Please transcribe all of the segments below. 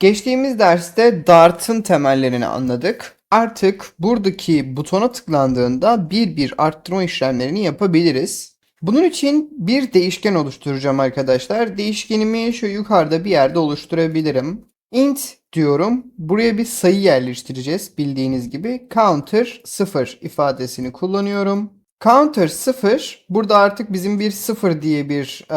Geçtiğimiz derste Dart'ın temellerini anladık. Artık buradaki butona tıklandığında bir bir arttırma işlemlerini yapabiliriz. Bunun için bir değişken oluşturacağım arkadaşlar. Değişkenimi şu yukarıda bir yerde oluşturabilirim. int diyorum. Buraya bir sayı yerleştireceğiz bildiğiniz gibi. Counter 0 ifadesini kullanıyorum. Counter 0 burada artık bizim bir 0 diye bir e,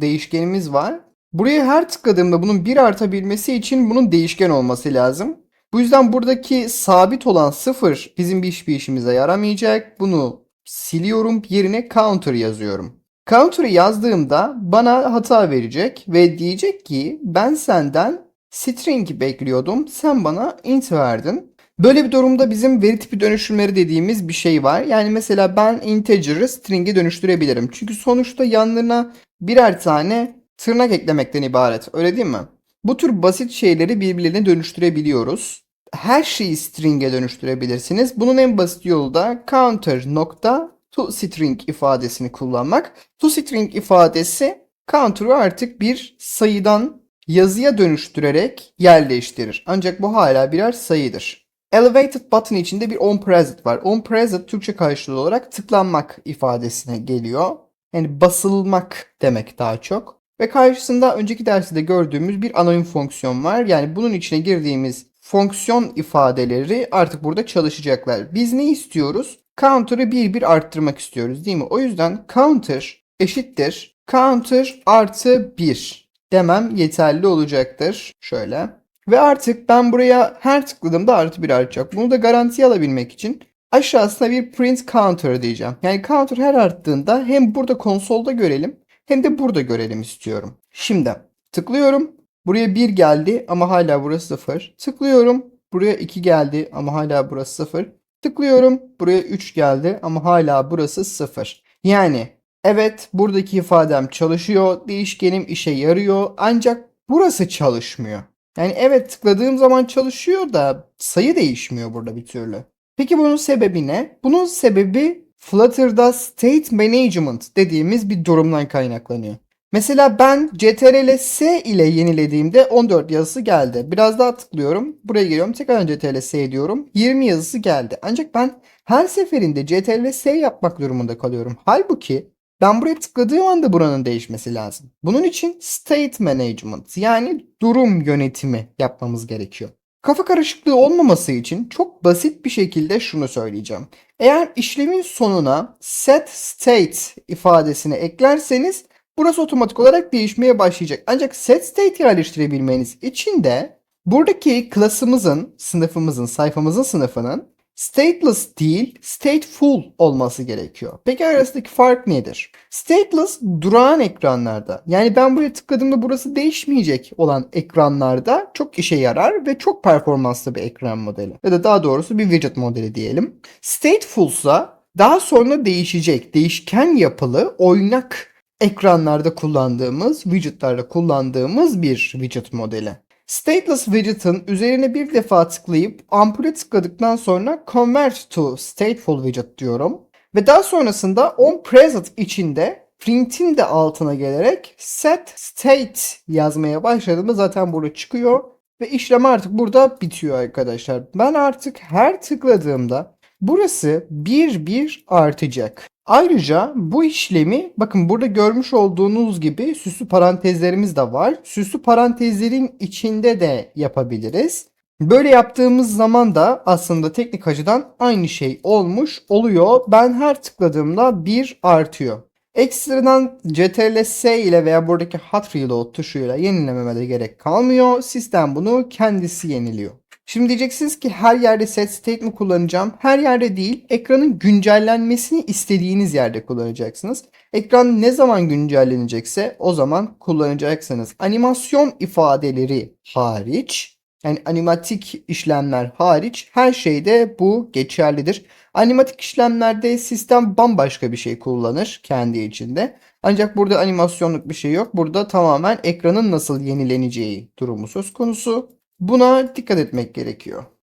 değişkenimiz var. Buraya her tıkladığımda bunun 1 artabilmesi için bunun değişken olması lazım. Bu yüzden buradaki sabit olan 0 bizim bir hiçbir işimize yaramayacak. Bunu siliyorum yerine counter yazıyorum. Counter'ı yazdığımda bana hata verecek ve diyecek ki ben senden string bekliyordum sen bana int verdin. Böyle bir durumda bizim veri tipi dönüşümleri dediğimiz bir şey var. Yani mesela ben integer'ı string'e dönüştürebilirim. Çünkü sonuçta yanlarına birer tane tırnak eklemekten ibaret. Öyle değil mi? Bu tür basit şeyleri birbirlerine dönüştürebiliyoruz. Her şeyi string'e dönüştürebilirsiniz. Bunun en basit yolu da counter nokta toString ifadesini kullanmak. ToString ifadesi counter'ı artık bir sayıdan yazıya dönüştürerek yerleştirir. Ancak bu hala birer sayıdır. Elevated button içinde bir onPresent var. OnPresent Türkçe karşılığı olarak tıklanmak ifadesine geliyor. Yani basılmak demek daha çok. Ve karşısında önceki derste de gördüğümüz bir anonim fonksiyon var. Yani bunun içine girdiğimiz fonksiyon ifadeleri artık burada çalışacaklar. Biz ne istiyoruz? Counter'ı bir bir arttırmak istiyoruz değil mi? O yüzden counter eşittir counter artı 1 demem yeterli olacaktır. Şöyle. Ve artık ben buraya her tıkladığımda artı 1 artacak. Bunu da garantiye alabilmek için aşağısına bir print counter diyeceğim. Yani counter her arttığında hem burada konsolda görelim hem de burada görelim istiyorum. Şimdi tıklıyorum. Buraya 1 geldi ama hala burası 0. Tıklıyorum. Buraya 2 geldi ama hala burası 0. Tıklıyorum. Buraya 3 geldi ama hala burası 0. Yani evet buradaki ifadem çalışıyor. Değişkenim işe yarıyor. Ancak burası çalışmıyor. Yani evet tıkladığım zaman çalışıyor da sayı değişmiyor burada bir türlü. Peki bunun sebebi ne? Bunun sebebi Flutter'da state management dediğimiz bir durumdan kaynaklanıyor. Mesela ben CTRL S ile yenilediğimde 14 yazısı geldi. Biraz daha tıklıyorum. Buraya geliyorum. Tekrar CTRL S diyorum. 20 yazısı geldi. Ancak ben her seferinde CTRL S yapmak durumunda kalıyorum. Halbuki ben buraya tıkladığım anda buranın değişmesi lazım. Bunun için state management yani durum yönetimi yapmamız gerekiyor. Kafa karışıklığı olmaması için çok basit bir şekilde şunu söyleyeceğim. Eğer işlemin sonuna set state ifadesini eklerseniz burası otomatik olarak değişmeye başlayacak. Ancak set state yerleştirebilmeniz için de buradaki klasımızın, sınıfımızın, sayfamızın sınıfının stateless değil, stateful olması gerekiyor. Peki arasındaki fark nedir? Stateless durağan ekranlarda yani ben buraya tıkladığımda burası değişmeyecek olan ekranlarda çok işe yarar ve çok performanslı bir ekran modeli. Ya da daha doğrusu bir widget modeli diyelim. Stateful ise daha sonra değişecek, değişken yapılı, oynak ekranlarda kullandığımız, widgetlarda kullandığımız bir widget modeli. Stateless widget'ın üzerine bir defa tıklayıp ampule tıkladıktan sonra convert to stateful widget diyorum. Ve daha sonrasında onPresent içinde print'in de altına gelerek set state yazmaya başladığımda zaten burada çıkıyor. Ve işlem artık burada bitiyor arkadaşlar. Ben artık her tıkladığımda burası bir bir artacak. Ayrıca bu işlemi bakın burada görmüş olduğunuz gibi süslü parantezlerimiz de var. Süslü parantezlerin içinde de yapabiliriz. Böyle yaptığımız zaman da aslında teknik açıdan aynı şey olmuş oluyor. Ben her tıkladığımda 1 artıyor. Ekstradan CTRL S ile veya buradaki Hot Reload tuşuyla yenilememe gerek kalmıyor. Sistem bunu kendisi yeniliyor. Şimdi diyeceksiniz ki her yerde set state mi kullanacağım? Her yerde değil, ekranın güncellenmesini istediğiniz yerde kullanacaksınız. Ekran ne zaman güncellenecekse o zaman kullanacaksınız. Animasyon ifadeleri hariç, yani animatik işlemler hariç her şeyde bu geçerlidir. Animatik işlemlerde sistem bambaşka bir şey kullanır kendi içinde. Ancak burada animasyonluk bir şey yok. Burada tamamen ekranın nasıl yenileneceği durumu söz konusu. Buna dikkat etmek gerekiyor.